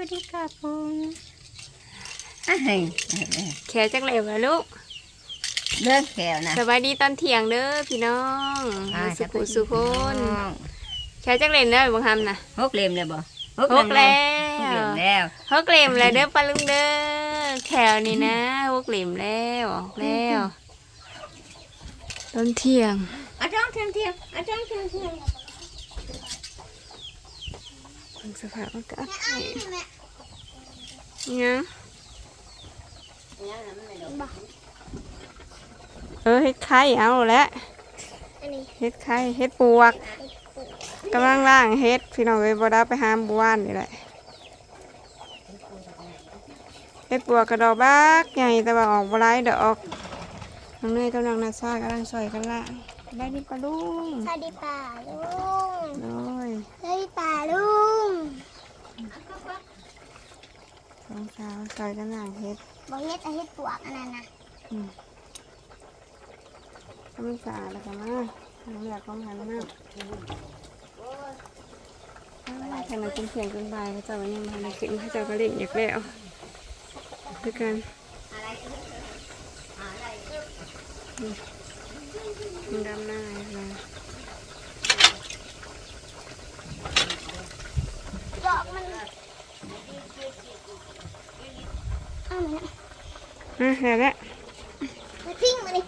วัสดีค่ะปุงอ้ายแขวจักเหลวแล้วลูก เลิกแขวนะสบายดีตอนเที่ยงเด้อพี่น้องอ้ายสุขุสุคนน้องแขวจักเหลวเด้อบังคำนะหกเล่มเลยบ่หกแล้หกเล่วมแล้วหกเหลมแล้วเด้อปลาลุงเด้อแขวนี่นะหกเหลมแล้วออกแล้วตอนเที่ยงอาจ้องเทียงเทียงอาจ้องเทียงเทียง สภาพอากาศเนี่ยเออเฮ็ดไข่เอาแล้วเฮ็ดไข่เฮ็ดปวกกำลังล่างเฮ็ดพี่น้องเอ้ยบ่ได้ไปหามบัวานนี่แหละเฮ็ดปวกกระดอกบักใหญ่แต่ว่าออกบ่หลายดอกน้องเนยกำลังนาซากำลังซอยกันล่างได้ดิปลาลุงสวัสดีป่าลุง โอ้ยสวัสดีป่าลุงสองสาวซอยกันล่างเฮ็ดบอกเฮ็ดเอาเฮ็ดปวกอันนั้นนะถ้ามันสะอาดแล้วก็มาทำแบบความหันมากแข่งมาจนเพียงจนบ่ายเขาเจ้าวันนี้มาในขึ้นเขาเจ้าก็เล่นอยากแล้วด้วยกันอืมมันดำหน้าเลย ดอกมันเอามัน อะเดี๋ยวละมาทิ้งมาดิ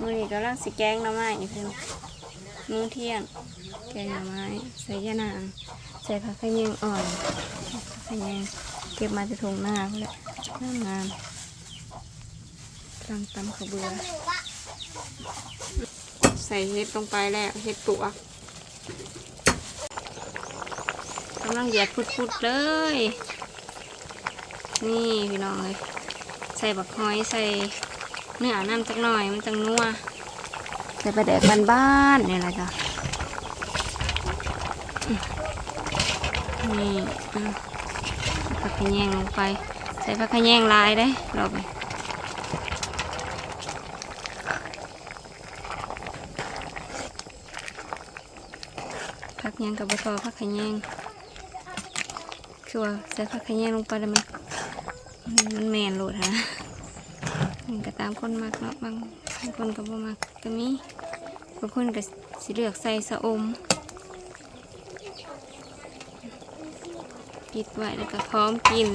มือนี้กำลังสิแกงหน่อไม้เพิ่นมื้อเที่ยง แกงหน่อไม้ใส่ยะนางใส่ผักขะแยงอ่อนผักขะแยงเก็บมาจากทงหน้าเพื่อแหละงามงามกำลังตำข้าวเบื่อหรือว่าใส่เห็ดลงไปแล้วเห็ดปลวกกำลังเหยียดพุดๆเลย นี่พี่น้องเลย ใส่บักหอยใส่เนื้อน้ำจักหน่อยมันจังนัวใส่ปลาแดกบ้านๆนี่แหละจ้ะอืมนี่อะผักขะแยงลงไป ใส่ผักขะแยงลายได้เราไปผักหยังกับบะทอผักขะแยงคือว่าใส่ผักขะแยงลงไปแล้วมัน มันแมนโหลดฮะมันก็ตามคนมักเนาะบางบางคนก็บ่มักก็มีบางคนก็สิเลือกใส่สะอมปิดไว้แล้วก็พร้อมกิน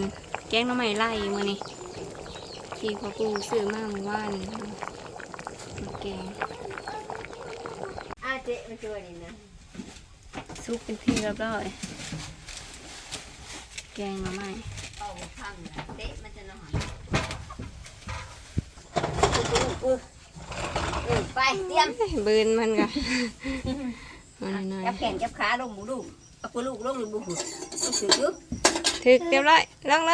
แกงหน้ำใหม่ไล่มื้อนี้ที่พ่อปู่ซื้อมาเมื่อวานนี่มาแกงอาเจ๊มาช่วยนี่นะซุปเป็นที่เรียบร้อยแกงมาใหม่ เอาพังนะเจ๊มันจะนอนปุ๊บปุ๊บเออไปเตรียมบืนมันก็เอาหน่อยจับแขนจับขาลงหมูลูกเอาปลูกลงหรือบุหุลูกถือจุ๊บๆถึกเรียบร้อยลงเล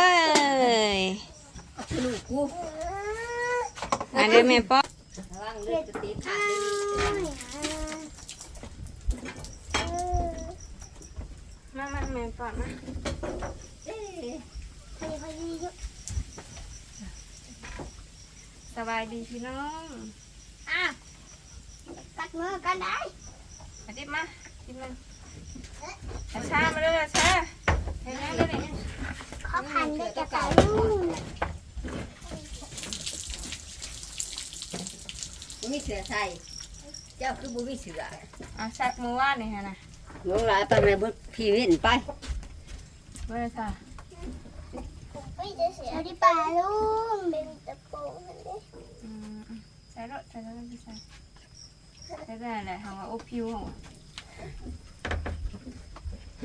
ยเอาปลูกกูอันนี้แม่ป๊อระวังเลือดจะตีขาดเลยมามาแม่ป๊อมา สบายดีพี่น้องอะตัดมือกันได้อาทิตย์มากินมันอาชามาเลยอาชาเห็นไหมเลยนี่ขอพันด้วยจะป่าลุงบ่มีเสือใส่เจ้าคือบุมีเสืออาชักมือว่านี่ฮะนะหลวงหลายไปเลยบุพี่วินไปเมื่อค่ะ เฮ้ยจะเสียดีป่าลุงเป็นตะปูมันดิอืมใส่รถใส่รถพี่ใส่ใส่ได้แหละของว่าโอพิวของ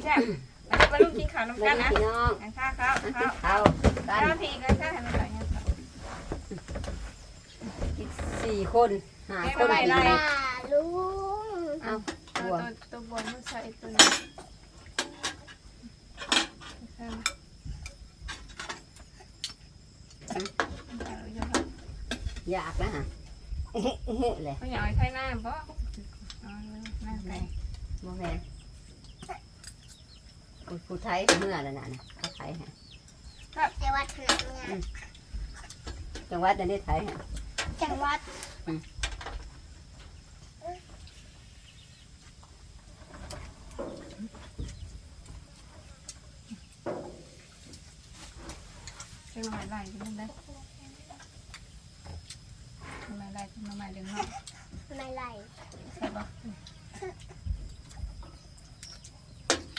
แซ่บแล้วก็มาลุกกินข้าวน้ำแล้กัวนนะพี่น้องอันข้าวข้าวอันข้าที่วเขากัข้าวนทีก็ข้าวให้มันใส่เนี่ยค่ะอีกสี่คนห้าคนไม่เป็นไรป่าลุงเอาตับัววตัวบนมันใส่ตัวนี้เอาเยอะๆ อยากนะฮะเฮ้เฮ้เลยเขาอยากให้ใช้น้ำเพราะเอาน้ำใส่บ่แม่นผู้ผู้ไทยเมื่อแล้วน่ะนะเขาไทยฮะจังหวัดขนาดเนี้ยจังหวัดนั้นได้ไทยฮะจังหวัดเป็นหน่อไม้ไล่กินมันได้ห น่อไม้ไล่เป็นหน่อไม้เลี้ยงนอกไม่ไหลใช่ปะ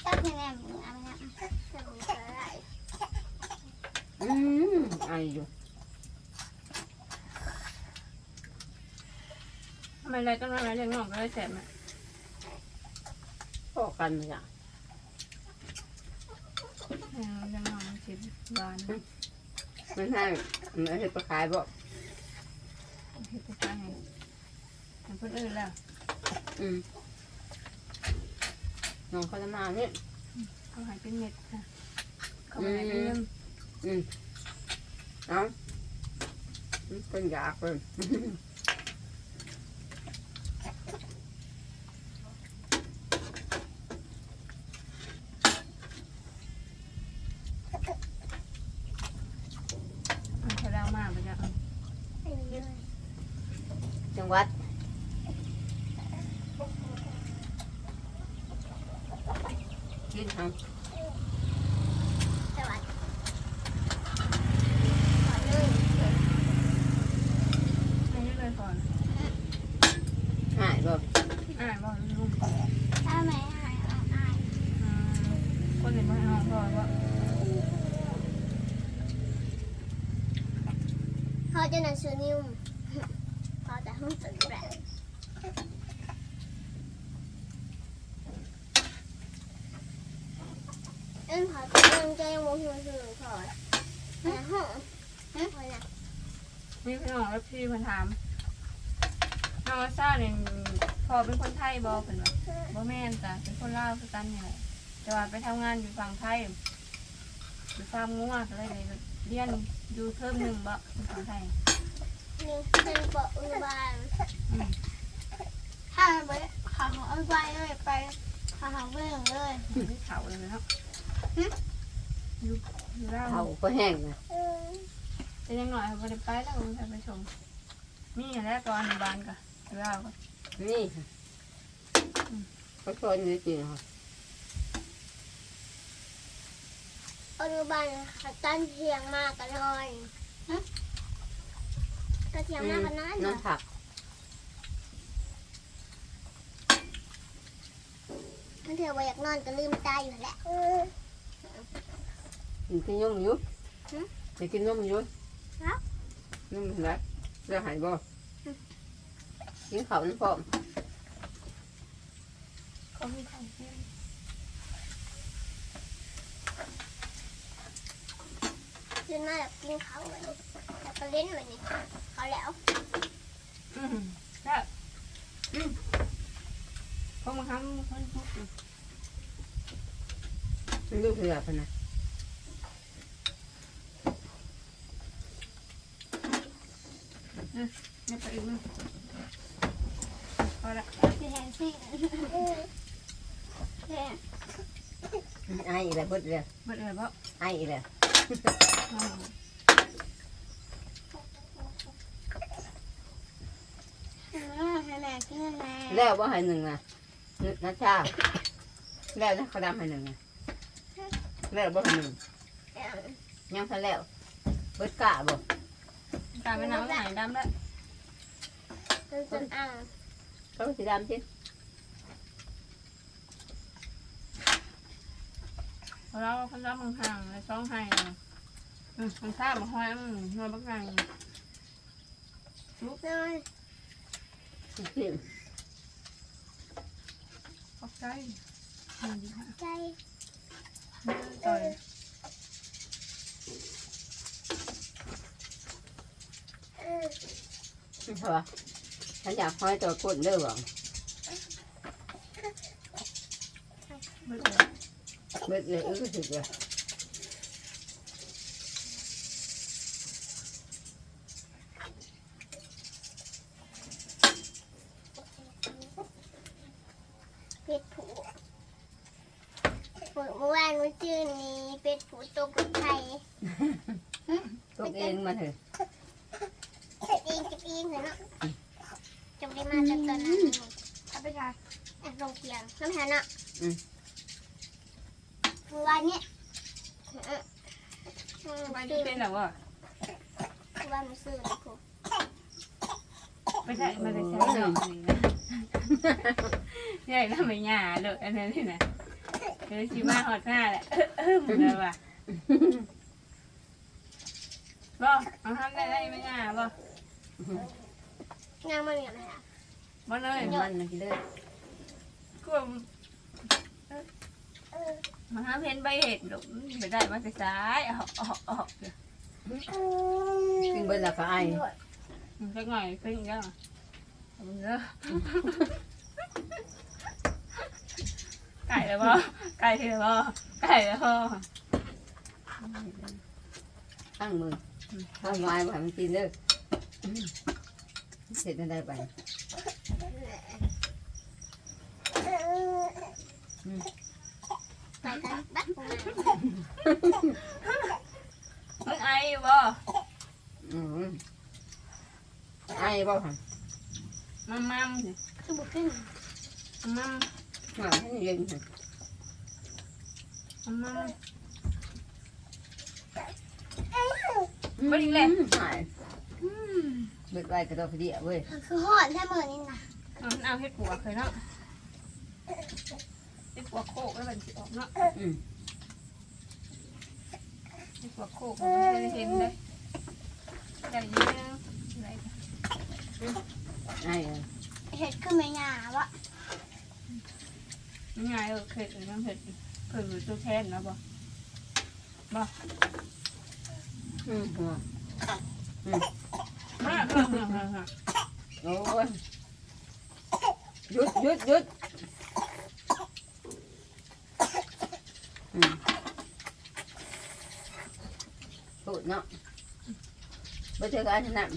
ตักแม่มึงเอาไปนะแต่มึงจะไหลอืมไออยู่ทำไมไล่ก็หน่อไม้เลี้ยงนอกก็ได้แสบไหมพอกันเลยอะเออเลี้ยงนอกมันสิหวานไม่ใช่ไม่ใช่ปลาขายบ่ เฮ็ดไปทางไหนมันเพิ่นอื่นแล้วอืมน้องเขาจะมาเนี่ย เขาใหายเป็นเม็ดค่ะ เขาใหายเป็นเงินเอ้ามันเป็นยากเลย มันเขาดาวมากไปจ้ะ จังหวัดกินทางสวัสดีขอเลยอันนี้เลยก่อนหายบ่อ่านบอกลุงถ้าไม่หายเอาอายอืมคนเห็นมาห้องก่อนว่าเขาจะนั่นสูนิวเขาจะห้องตื่นแบบเอ็ นเขาจะนั่งใจวงหัวสูงขอแต่ห้องฮะคนน่ะมีพี่น้องแล้วพี่มันถามน้องอาซ่าเนี่ยพอเป็นคนไทยบอเป็นแบบบ่แม่นจ้ะเป็นคนลาวคือกันนี่แหละแต่ว่าไปทำงานอยู่ฝั่งไทยอยู่ฟาร์มงัวก็เลยเลยเรียนอยู่เทอมหนึ่งบ่อยู่ฝั่งไทยนี่เป็นปะอุบาลอืมถ้าไปขาของอุบาลเลยไป ขาของเบื้องเลยอยู่ที่เขาเลยเนาะอยู่อยู่ลาวเขาก็แห้งนะเออแต่ยังหน่อยเขาไปไปแล้วเขาไปชมมีอะไรก่อนบานก็อยู่ลาวก็นี่ค่ะเขาชนจริงๆค่ะอนุบาลเขาตั้งเทียงมากกันนอนฮะก็เทียงมากกันนอนน้ำผัก มันเถื่อว่าอยากนอนก็ลืมตาอยู่แหละกินกินนมอยู่หึไปกินนมอยู่ครับนมอะไรเรื่องหายบ่กินข้าวน้ำพร้อมเขามีทางเที่ยวลืมมาแบบกินเขาเลยแล้วก็เล่นแบบนี้เขาแล้วอืมครับอืม พอมาทำคนพูดอยู่มันลูกเรือพะนะไม่ไปอีกมั้งพอละไอ้อีแล้วเบิดเลยเบิดเลยบ่ไออีกแล้วอืมให้แม่กินแม่แล้วว่าให้หนึ่งนะ นัชชาแล้วนะเขาดำให้หนึ่งแล้วว่ให้หนึ่งยังทันแล้วเบิดกะบ่กลายเป็นน้ำไหายดำแล้วจนอ่างเขาสีดำสิเราคนเรามึงห่างเลยสองไห้เลยอืมมันทราบมาห้อยอืมนอนบักไงนอนสิขอบ ใจใจใจต่อเออฉันอยากห้อยตัวก้นเด้อบ่เบิดเลยเบิดเลยเออก็ถึกเลย เป็ดผูเมื่อวานวันจืนนี้เป็ดผูตกกับไข่ ตกเองมาเถอะ เก็บเองเก็บเองเลยเนาะจำได้มาจากตอนนั้นเอาไปทานแอบลงเตียงน้ำแข็งเนาะเมื่อ วานเนี้ยเออเมื่อวไปซื้นี่อเป็นหรอวะคือว่ามันซื้อนะครูไม่ใช่มาได้ใช้ดอกนี่นะใหญ่แล้วไม่หยาเลยอันนั้นนี่นะเดี๋ยวชิมาหอดหน้าแหละเออเหมือนเลยว่ะบ่เอาทำได้ได้ไม่หยาบ่งานมันมีอะไรอะบ่เลยมันนะกินเลยกลัว มาหาเพนใบเห็ดหลงไปได้มาแต่ซ้ายออกออกออกเดี๋ยวกินเบิดแล้วก็ไอมันก็ง่อยขึ้นอีกแล้วเอาเด้อไก่แล้วบ่ไก่แล้วบ่ไก่แล้วบ่ตั้งมือตั้งไม้ไว้ให้มันกินเลยเสร็จได้ไป ไปกันบักมามึงไออยู่บ่อืมไอ้บ่ค่ะมัมมัมสิคือบุกขึ้นมัมหมาให้เย็นค่ะมัมมัมบ่ดีเลยหายเบิดไว้กระโดดพอดีอะเว้ยคือหอดแค่มือนี่นะเอาเอาเฮ็ดปัวเคยเนาะ เฮ็ดปัวโคกแล้วมันสิออกเนาะอืมเฮ็ดปัวโคกมันไม่ได้เห็นเลยได้ยินอะไรไอ้เออเห็ดคือไม่หยาวะง่ายเออเผ็ดน้ำเผ็ดเพิ่นอยู่ตู้แทนนะบ่อืมหัวมาเพิ่มเพิ่มเพิ่มโอ้ยหยุดหยุดหยุดอืมพูด เนาะบ่เจอกันนั่น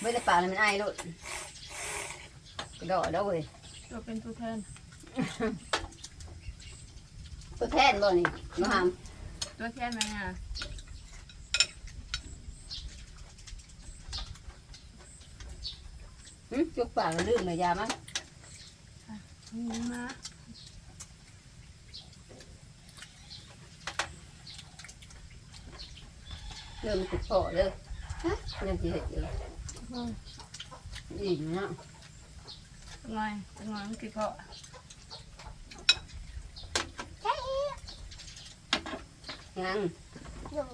ไม่ได้ปากเลยมันไอ้ลูกกระโดดแล้วเว้ยตัวเป็นตู้แทนตัวแทนบ่นี่มาหามตัวแทนไหมอะหึจุกปากแล้วลืมเลยยามั้งนี่มา เริ่มติดคอเลยยังสิเห็ดอยู่อิ่มเนาะงอยงอยมันกี่เพาะยังยุง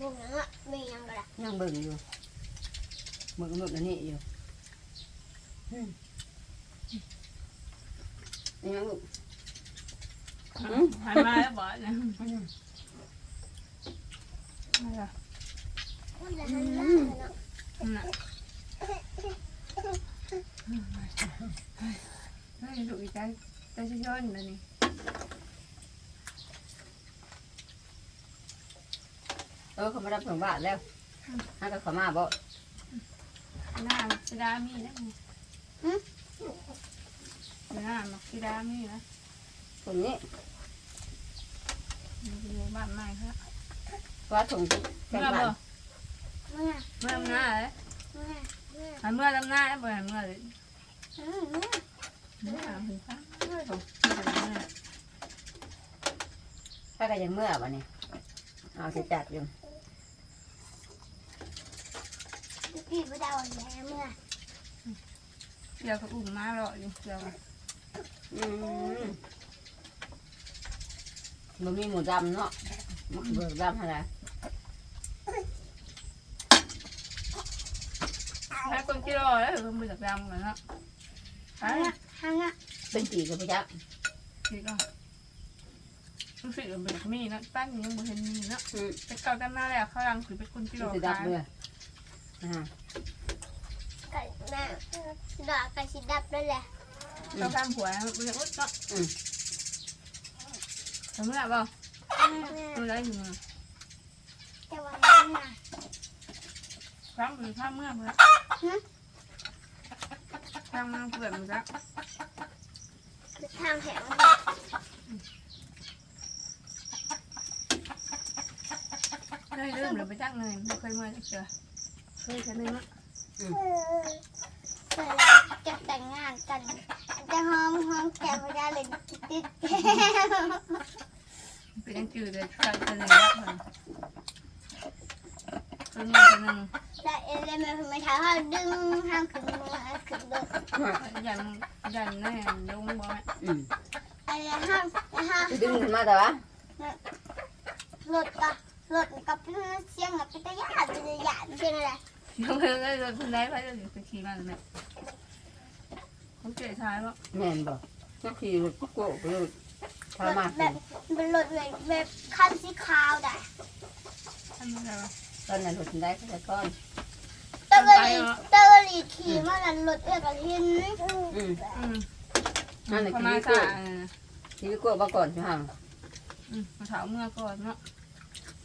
ยุงยังอะมียังกระดาษยังเบิ่งอยู่เบิ่งเบิ่งอันนี้อยู่อืมยังลูกหันมาแล้วบ่เนี่ยมาละมันจะหั นหน้าเนาะน่ะเฮ้ยดูอีกใจใจจะย้อนเลยนี่เออเขามารับถึงบ้านแล้วน่าจะเขามาบ่หน้าสิดามีนะหน้ามักสิดามีนะตรงนี้บ้านใหม่ครับ ว่าถุงแค่เมื่อบ้าบ่นเมื่อเมื่อหน้าเลยเมื่อเมื่อหันเมื่อทำหน้าบ่หันเมื่อเลยอืมเมื่อเมื่อถึงฟ้าเมื่อผมถ้าก็ยังเมื่อวันนี้เอาสิจัดอยู่พี่ไม่ได้วันแล้วเมื่อเดี๋ยวก็อุ่มมาหรออยู่เดี๋ยวอืมมันมีหมูดำเนาะมันเบิกดำอะไร ให้คน กิโลแล้วถึงมือจับดำกันเนาะไปห้างอะห้างอะเป็นปีกับพระเจ้าสิก็รู้สึกว่าเป็นมีเนาะปั้นยังบ่เห็นมีเนาะอืมไปเก่ากันมาแล้วเขาลังถือเป็นคนกิโลสิดับขายเลยอ่าไก่แม่ดอกไก่สีดับด้วยแหละเขาทำผัวมันจะอุดเนาะอืมทำเมื่อบ่แม่ตัวอะไรอยู่แต่วันนั้นน่ะทำหรือทำเมื่อเมื่อ ทำมาเปิดมันจะคือทางแถวได้เริ่มหรือไปจ้างเงินไม่เคยเมื่อจะเจอเคยแค่นึงเนาะเออเสร็จแล้วจะแต่งงานกันจะหอมหอมแก้มไม่ได้เลยติดเป็นยังจืดเลยใส่ตัวหนึ่งแล้วตัวหนึ่งตัวหนึ่งแต่เอเลนมันไม่ใช่ว่าดึงห้ามขึ้นมาขึ้นเบิก ยันยันแน่ลงบ่แม่อืมอะไรห้ามห้ามดึงขึ้นมาแต่ว่ารถกับรถกับเสียงกับเป็นตะยานเป็นตะยานเป็นอะไรลงไปเลยเลยคนได้ไปเลยไปขี่มันแม่เขาเจ๋ท้ายว่าแม่นบ่ก็ขี่รถกุ๊กโก้ไปเลยพารถมาแบบเป็นรถแบบแบบคันสีขาวได้ทำอะไรวะตอนนั้นรถได้ก็จะก้อนตะกรีตะก รีขี่มาแล้วรถเอื้อกับหินอืมอืมนั่นแหละเขาขี่มาวิโก้สาขี่วิโก้มาก่อนใช่ไหมอืมมาถามเมื่อก่อนเนาะ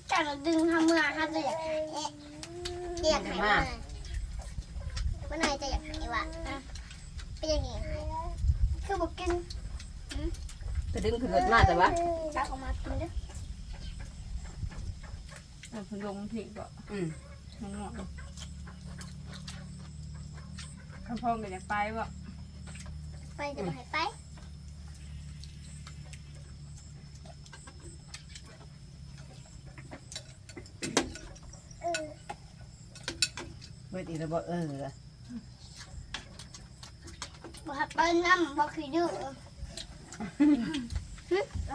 แต่เราดึงทำเมื่อถ้าจะอยากเอ๊ะอยากหายเมื่อเมื่อไหร่จะอยากหายว่ะเป็นยังไงคือบอกกินจะดึงขึ้นรถมาแต่ว่าจักออกมากินด้วยแต่พลงผิดก็อืมงงง ข้าพ่อก็อยากไปบ่ไปจะไปไปเวทีระเบิดเออบอกให้ไปน้ำบอกคือดื้อบอ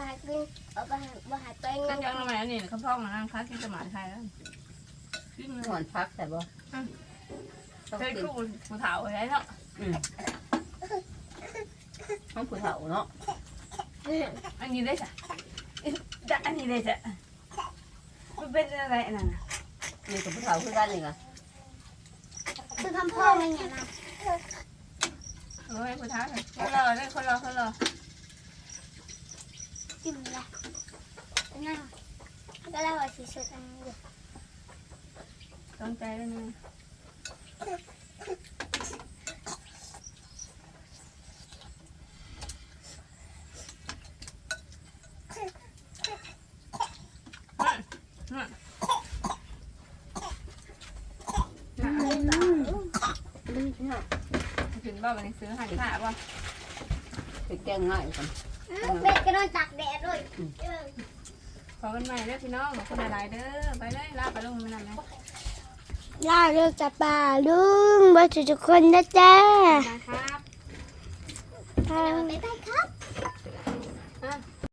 กให้กินบอกให้บอกให้ไปก็น้ำยังทำไมอันนี้ข้าพ่อมานั่งคัดที่สมัยไทยแล้วขึ้นนอนพักแต่บ่ต้อง เคยกินคู่กูถาวไว้เนาะอืมต้องผู้เฒ่าเนาะอันนี้ได้จ้ะจ้ะอันนี้ได้จ้ะมันเป็นอะไรนั่นน่ะนี่กับผู้เฒ่าคือกันนี่ล่ะคือคำพ่อมันอย่างนั้นโอ้ยผู้ท้าเลยคนรอเลยคนรอคนรอจิ้มเลยนั่งก็ได้ว่าสีสดอันนี้อยู่ต้องใจด้วยนะถึง บ้านวันนี้ซื้อหันขาป่ะไปแกงง่ายกันเป็ดก็นอนตากแดดด้วยขอกันใหม่เด้อพี่น้องขอบคุณหลายๆเด้อไปเลยลาไปลงไม่นานนะลาเลิกจับปลาลุงบ่ทุกคนนะจ๊ะนะครับบ๊ายบายครับ